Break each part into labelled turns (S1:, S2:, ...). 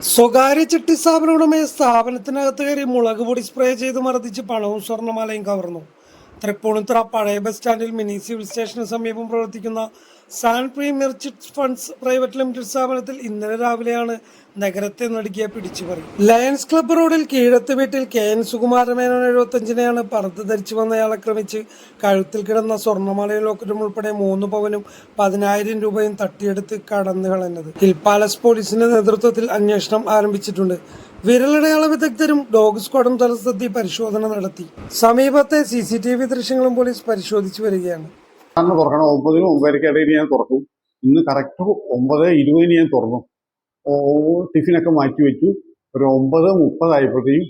S1: സ്വകാര്യ ചിട്ടി സ്ഥാപന ഉടമയെ സ്ഥാപനത്തിനകത്ത് കയറി മുളക് പൊടി സ്പ്രേ ചെയ്ത് മർദ്ദിച്ച് പണവും സ്വർണമാലയും കവർന്നു. തൃപ്പൂണിത്തുറ പഴയ ബസ് സ്റ്റാൻഡിൽ മിനി സിവിൽ സ്റ്റേഷന് സമീപം പ്രവർത്തിക്കുന്ന San Premier Chit Funds Private Limited സ്ഥാപനത്തിൽ ഇന്നലെ രാവിലെയാണ് നഗരത്തെ നടുക്കിയ പിടിച്ചുപറി. ലയൺസ് ക്ലബ്ബ് റോഡിൽ കീഴത്ത് വീട്ടിൽ കെ എൻ സുകുമാരമേനോൻ എഴുപത്തഞ്ചിനെയാണ് പറത്ത് ധരിച്ചു വന്നയാളെ ക്രമിച്ച് കഴുത്തിൽ കിടന്ന സ്വർണമാലയും ലോക്കറ്റും ഉൾപ്പെടെ മൂന്ന് പവനും പതിനായിരം രൂപയും തട്ടിയെടുത്ത് കടന്നു കളഞ്ഞത്. ഹിൽ പാലസ് പോലീസിന്റെ നേതൃത്വത്തിൽ അന്വേഷണം ആരംഭിച്ചിട്ടുണ്ട്. വിരലടയാള വിദഗ്ധരും ഡോഗ് സ്ക്വാഡും സ്ഥലത്തെത്തി പരിശോധന നടത്തി. സമീപത്തെ സി സി ടി വി ദൃശ്യങ്ങളും പോലീസ് പരിശോധിച്ചു വരികയാണ്.
S2: അന്ന് തുറക്കണം. ഒമ്പതിനും ഒമ്പതരയ്ക്ക് ഇടയിൽ ഞാൻ തുറക്കും. ഇന്ന് കറക്റ്റ് ഒമ്പത് ഇരുപതിന് ഞാൻ തുറന്നു. ടിഫിനൊക്കെ മാറ്റി വെച്ചു. ഒരു ഒമ്പത് മുപ്പതായപ്പോഴത്തേക്കും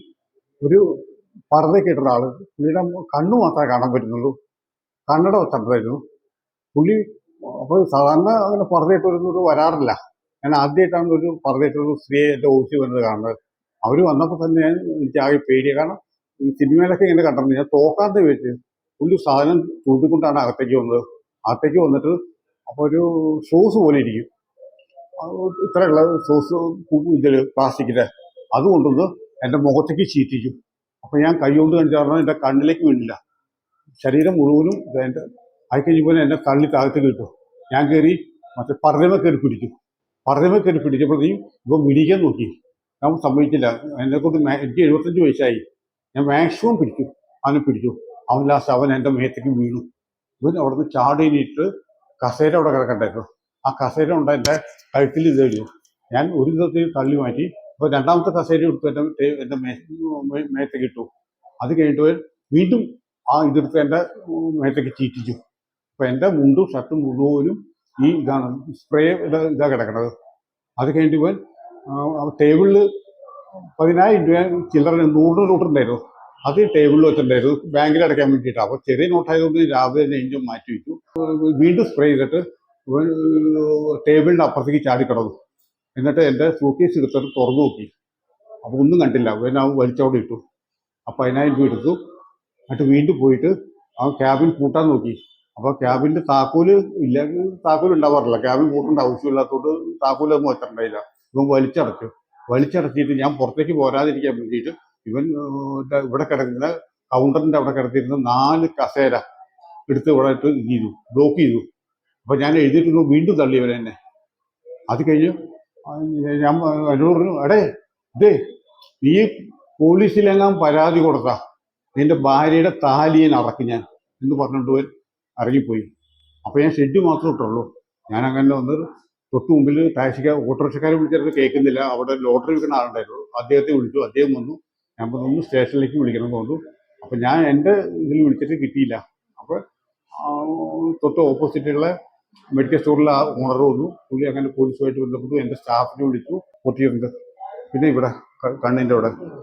S2: ഒരു പർദ്ദയ്ക്ക് ഇട്ട ആൾ പുള്ളിയുടെ കണ്ണു മാത്രമേ കാണാൻ പറ്റുന്നുള്ളൂ. കണ്ണട വെച്ചിട്ടായിരുന്നു പുള്ളി അപ്പോൾ സാധാരണ അങ്ങനെ പർദ്ദയിട്ടൊരു വരാറില്ല. ഞാൻ ആദ്യമായിട്ടാണ് ഒരു പർദ്ദയിട്ടൊരു സ്ത്രീയെ എന്റെ ഓഫീസിൽ വരുന്നത് കാണുന്നത്. അവർ വന്നപ്പോൾ തന്നെ ഞാൻ എനിക്ക് ആകെ പേടിയ. കാരണം ഈ സിനിമയിലൊക്കെ ഇങ്ങനെ കണ്ടിട്ടുണ്ട്. ഞാൻ തോക്കാത്ത വെച്ച് പുള്ളി സാധനം ചൂണ്ടിക്കൊണ്ടാണ് അകത്തേക്ക് വന്നത്. അകത്തേക്ക് വന്നിട്ട് അപ്പോൾ ഒരു സോസ് പോലെ ഇരിക്കും. അത് ഇത്രയുള്ള സോസ് ഇതിൽ പ്ലാസ്റ്റിക്കിന്റെ അത് കൊണ്ടുവന്ന് എന്റെ മുഖത്തേക്ക് ചീറ്റിക്കും. അപ്പോൾ ഞാൻ കൈ കൊണ്ട് കഴിഞ്ഞു പറഞ്ഞാൽ എന്റെ കണ്ണിലേക്ക് വീണില്ല. ശരീരം മുഴുവനും എന്റെ ആയി കഴിഞ്ഞപ്പോൾ എന്റെ തള്ളി താഴത്തേക്ക് കിട്ടും ഞാൻ കയറി മറ്റേ പറഞ്ഞമ കയറി പിടിക്കും. പറഞ്ഞമ കയറി പിടിച്ചപ്പോഴത്തേക്കും ഇപ്പം മിടിക്കാൻ നോക്കി. ഞാൻ സമ്മതിച്ചില്ല. എന്നെക്കൊണ്ട് എനിക്ക് എഴുപത്തഞ്ച് വയസ്സായി. ഞാൻ മാക്സിമം പിടിക്കും. അതിനെ പിടിച്ചു അവൻ ലാസ്റ്റ് അവൻ എന്റെ മേത്തേക്ക് വീണു. ഇവൻ അവിടുന്ന് ചാടിയിട്ട് കസേര അവിടെ കിടക്കണ്ടായിരുന്നു. ആ കസേര കൊണ്ട് എന്റെ കഴുത്തിൽ ഇത് എഴുതി. ഞാൻ ഒരു വിധത്തിൽ തള്ളി മാറ്റി. അപ്പോൾ രണ്ടാമത്തെ കസേര എടുത്ത് എന്റെ എന്റെ മേ മേത്തേക്ക് ഇട്ടു. അത് കഴിഞ്ഞിട്ട് വീണ്ടും ആ ഇതെടുത്ത് എന്റെ മേത്തേക്ക് ചീറ്റിച്ചു. അപ്പോൾ എന്റെ മുണ്ടും ഷർട്ടും മുഴുവനും ഈ ഇതാണ് സ്പ്രേ ഇതാ കിടക്കുന്നത് അത് കഴിഞ്ഞിട്ട് ഇവൻ ടേബിളിൽ പതിനായിരം രൂപ ചില്ലറ നൂറ് നോട്ടുണ്ടായിരുന്നു അത് ടേബിളിൽ വെച്ചിട്ടുണ്ടായിരുന്നു. ബാങ്കിൽ അടയ്ക്കാൻ വേണ്ടിയിട്ട്. അപ്പോൾ ചെറിയ നോട്ടായതുകൊണ്ട് രാവിലെ തന്നെ ഇഞ്ചും മാറ്റി വെച്ചു. വീണ്ടും സ്പ്രേ ചെയ്തിട്ട് ടേബിളിന്റെ അപ്പുറത്തേക്ക് ചാടിക്കിടന്നു എന്നിട്ട് എന്റെ സൂക്കേസ് എടുത്തിട്ട് തുറന്നു നോക്കി. അപ്പോൾ ഒന്നും കണ്ടില്ല. പിന്നെ അവൻ വലിച്ചവിടെ ഇട്ടു. അപ്പോൾ അതിനായി രൂപ എടുത്തു. എന്നിട്ട് വീണ്ടും പോയിട്ട് ആ ക്യാബിൻ പൂട്ടാൻ നോക്കി. അപ്പോൾ ക്യാബിന്റെ താക്കോൽ ഇല്ല. താക്കോൽ ഉണ്ടാവാറില്ല. ക്യാബിൻ പൂട്ടേണ്ട ആവശ്യമില്ലാത്തതുകൊണ്ട് താക്കോലൊന്നും വെച്ചിട്ടുണ്ടായില്ല. ഇവൻ വലിച്ചടച്ചു. വലിച്ചടച്ചിട്ട് ഞാൻ പുറത്തേക്ക് പോരാതിരിക്കാൻ വേണ്ടിയിട്ട് ഇവൻ ഇവിടെ കിടക്കുന്ന കൗണ്ടറിന്റെ അവിടെ കിടത്തിയിരുന്ന നാല് കസേര എടുത്ത് ഇവിടെ ഇട്ട് ചെയ്തു ബ്ലോക്ക് ചെയ്തു. അപ്പൊ ഞാൻ എഴുതിയിട്ടുണ്ട് വീണ്ടും തള്ളി ഇവരെ എന്നെ. അത് കഴിഞ്ഞു ഞാൻ എന്നോട് അടേ എടേ ഇതേ നീ പോലീസിലെങ്ങാൻ പരാതി കൊടുത്ത? നിന്റെ ഭാര്യയുടെ താലിയെ നടക്കും ഞാൻ എന്ന് പറഞ്ഞിട്ട് പോയി ഇറങ്ങിപ്പോയി. അപ്പോൾ ഞാൻ ഷെഡ് മാത്രമേ ഇട്ടുള്ളൂ. ഞാൻ അങ്ങനെ വന്ന് തൊട്ട് മുമ്പിൽ ടാക്സിക്കാർ ഓട്ടോറിക്ഷക്കാരെ വിളിച്ചിട്ട് കേൾക്കുന്നില്ല. അവിടെ ലോട്ടറി വിൽക്കുന്ന ആളുണ്ടായിരുന്നു. അദ്ദേഹത്തെ വിളിച്ചു. അദ്ദേഹം വന്നു. ഞാൻ ഒന്ന് സ്റ്റേഷനിലേക്ക് വിളിക്കണം തോന്നുന്നു. അപ്പം ഞാൻ എന്റെ ഇതിൽ വിളിച്ചിട്ട് കിട്ടിയില്ല. അപ്പോൾ തൊട്ട് ഓപ്പോസിറ്റുള്ള മെഡിക്കൽ സ്റ്റോറിലെ ആ ഓണർ വന്നു. പുള്ളി അങ്ങനെ പോലീസുമായിട്ട് ബന്ധപ്പെട്ടു. എന്റെ സ്റ്റാഫിനെ വിളിച്ചു. പൊട്ടിയിട്ടുണ്ട്. പിന്നെ ഇവിടെ കണ്ണിന്റെ അവിടെ.